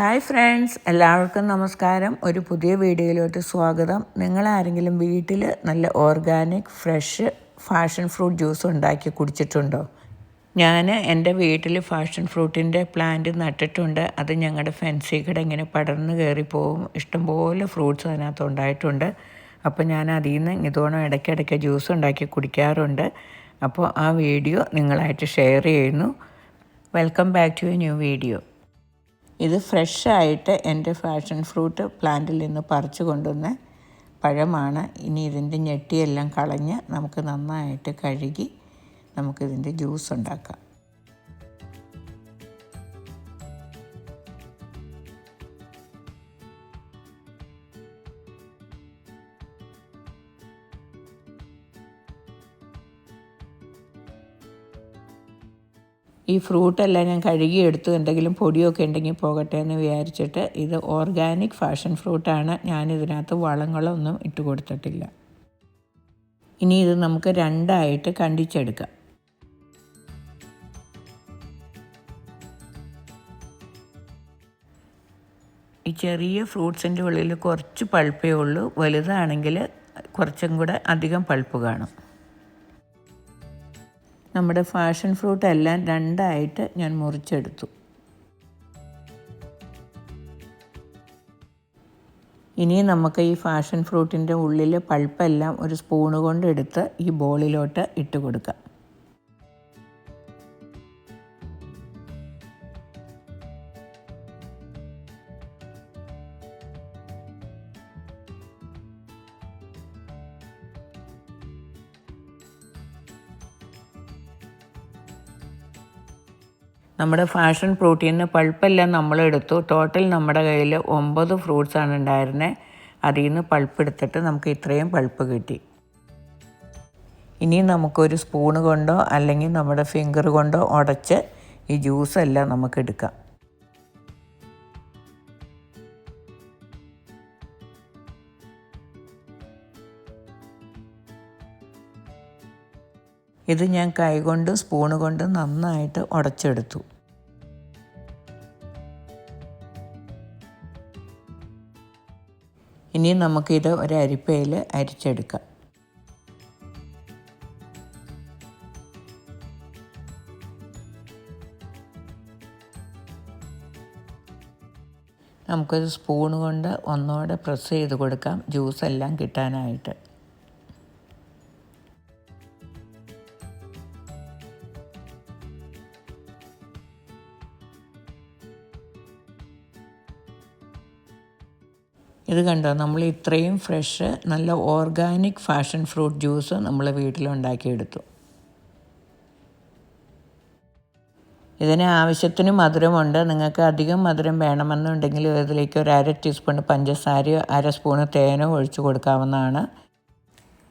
Hi friends എല്ലാവർക്കും നമസ്കാരം. ഒരു പുതിയ വീഡിയോയിലോട്ട് സ്വാഗതം. നിങ്ങൾ ആരെങ്കിലും വീട്ടിൽ നല്ല organic fresh passion fruit juice ഉണ്ടാക്കി കുടിച്ചിട്ടുണ്ടോ? ഞാൻ എന്റെ വീട്ടിൽ ഫാഷൻ ഫ്രൂട്ടിന്റെ പ്ലാന്റ് നട്ടിട്ടുണ്ട്. അത് ഞങ്ങളുടെ ഫെൻസി കട ഇങ്ങനെ പടർന്ന് കയറിപ്പോവും ഇഷ്ടംപോലെ ഫ്രൂട്ട്സ് അതിനകത്ത് ഉണ്ടായിട്ടുണ്ട്. അപ്പോൾ ഞാൻ അതിൽ നിന്ന് ഇതോണം ഇടയ്ക്കിടയ്ക്ക് ജ്യൂസ് ഉണ്ടാക്കി കുടിക്കാറുണ്ട്. അപ്പോൾ ആ വീഡിയോ നിങ്ങളായിട്ട് ഷെയർ ചെയ്യുന്നു. Welcome back to a new video ഇത് ഫ്രഷായിട്ട് എന്റെ ഫാഷൻ ഫ്രൂട്ട് പ്ലാന്റിൽ നിന്ന് പറിച്ചു കൊണ്ടുവന്ന പഴമാണ്. ഇനി ഇതിന്റെ ഞെട്ടിയെല്ലാം കളഞ്ഞ് നമുക്ക് നന്നായിട്ട് കഴുകി നമുക്കിതിന്റെ ജ്യൂസ് ഉണ്ടാക്കാം. ഈ ഫ്രൂട്ടെല്ലാം ഞാൻ കഴുകിയെടുത്തു. എന്തെങ്കിലും പൊടിയൊക്കെ ഉണ്ടെങ്കിൽ പോകട്ടെ എന്ന് വിചാരിച്ചിട്ട് ഇത് ഓർഗാനിക് ഫാഷൻ ഫ്രൂട്ടാണ്. ഞാനിതിനകത്ത് വളങ്ങളൊന്നും ഇട്ട് കൊടുത്തിട്ടില്ല. ഇനി ഇത് നമുക്ക് രണ്ടായിട്ട് കണ്ടിച്ചെടുക്കാം. ഈ ചെറിയ ഫ്രൂട്ട്സിന്റെ ഉള്ളിൽ കുറച്ച് പൾപ്പേ ഉള്ളൂ. വലുതാണെങ്കിൽ കുറച്ചും കൂടെ അധികം പൾപ്പ് കാണും. നമ്മുടെ ഫാഷൻ ഫ്രൂട്ട് എല്ലാം രണ്ടായിട്ട് ഞാൻ മുറിച്ചെടുത്തു. ഇനി നമുക്ക് ഈ ഫാഷൻ ഫ്രൂട്ടിന്റെ ഉള്ളിൽ പൾപ്പെല്ലാം ഒരു സ്പൂണ് കൊണ്ട് എടുത്ത് ഈ ബോളിലോട്ട് ഇട്ട് കൊടുക്കാം. നമ്മുടെ ഫാഷൻ പ്രോട്ടീനിന് പൾപ്പെല്ലാം നമ്മളെടുത്തു. ടോട്ടൽ നമ്മുടെ കയ്യിൽ ഒമ്പത് ഫ്രൂട്ട്സാണ് ഉണ്ടായിരുന്നത് അതിൽ നിന്ന് പൾപ്പ് എടുത്തിട്ട് നമുക്ക് ഇത്രയും പൾപ്പ് കിട്ടി. ഇനി നമുക്കൊരു സ്പൂണ് കൊണ്ടോ അല്ലെങ്കിൽ നമ്മുടെ ഫിംഗർ കൊണ്ടോ ഉടച്ച് ഈ ജ്യൂസെല്ലാം നമുക്ക് എടുക്കാം. ഇത് ഞാൻ കൈകൊണ്ടും സ്പൂണ് കൊണ്ടും നന്നായിട്ട് ഉടച്ചെടുത്തു. ഇനി നമുക്കിത് ഒരു അരിപ്പയിൽ അരിച്ചെടുക്കാം. നമുക്കൊരു സ്പൂൺ കൊണ്ട് ഒന്നുകൂടെ പ്രസ് ചെയ്ത് കൊടുക്കാം ജ്യൂസ് എല്ലാം കിട്ടാനായിട്ട്. ഇത് കണ്ടോ? നമ്മൾ ഇത്രയും ഫ്രഷ് നല്ല ഓർഗാനിക് ഫാഷൻ ഫ്രൂട്ട് ജ്യൂസ് നമ്മൾ വീട്ടിലുണ്ടാക്കിയെടുത്തു. ഇതിന് ആവശ്യത്തിന് മധുരമുണ്ട്. നിങ്ങൾക്ക് അധികം മധുരം വേണമെന്നുണ്ടെങ്കിൽ ഇതിലേക്ക് ഒരു അര ടീസ്പൂൺ പഞ്ചസാരയോ അര സ്പൂണ് തേനോ ഒഴിച്ച് കൊടുക്കാവുന്നതാണ്.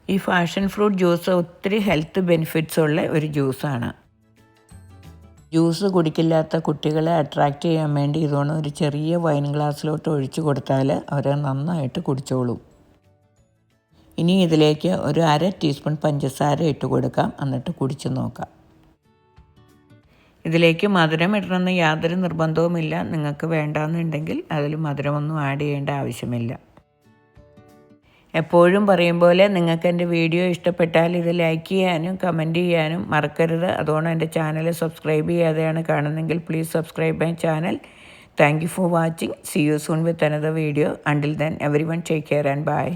ഈ ഫാഷൻ ഫ്രൂട്ട് ജ്യൂസ് ഒത്തിരി ഹെൽത്ത് ബെനിഫിറ്റ്സ് ഉള്ള ഒരു ജ്യൂസാണ് ജ്യൂസ് കുടിക്കില്ലാത്ത കുട്ടികളെ അട്രാക്റ്റ് ചെയ്യാൻ വേണ്ടി ഇതുകൊണ്ട് ഒരു ചെറിയ വൈൻ ഗ്ലാസ്സിലോട്ട് ഒഴിച്ചു കൊടുത്താൽ അവർ നന്നായിട്ട് കുടിച്ചോളും. ഇനി ഇതിലേക്ക് ഒരു അര ടീസ്പൂൺ പഞ്ചസാര ഇട്ട് കൊടുക്കാം. എന്നിട്ട് കുടിച്ച് നോക്കാം. ഇതിലേക്ക് മധുരം ഇടണമെന്ന് യാതൊരു നിർബന്ധവുമില്ല. നിങ്ങൾക്ക് വേണ്ടാന്നുണ്ടെങ്കിൽ അതിൽ മധുരമൊന്നും ആഡ് ചെയ്യേണ്ട ആവശ്യമില്ല. എപ്പോഴും പറയും പോലെ നിങ്ങൾക്ക് എന്റെ വീഡിയോ ഇഷ്ടപ്പെട്ടാൽ ഇത് ലൈക്ക് ചെയ്യാനും കമന്റ് ചെയ്യാനും മറക്കരുത്. അതുകൊണ്ട് എന്റെ ചാനൽ സബ്സ്ക്രൈബ് ചെയ്യാതെയാണ് കാണുന്നതെങ്കിൽ please subscribe my channel thank you for watching see you soon with another video until then everyone take care and bye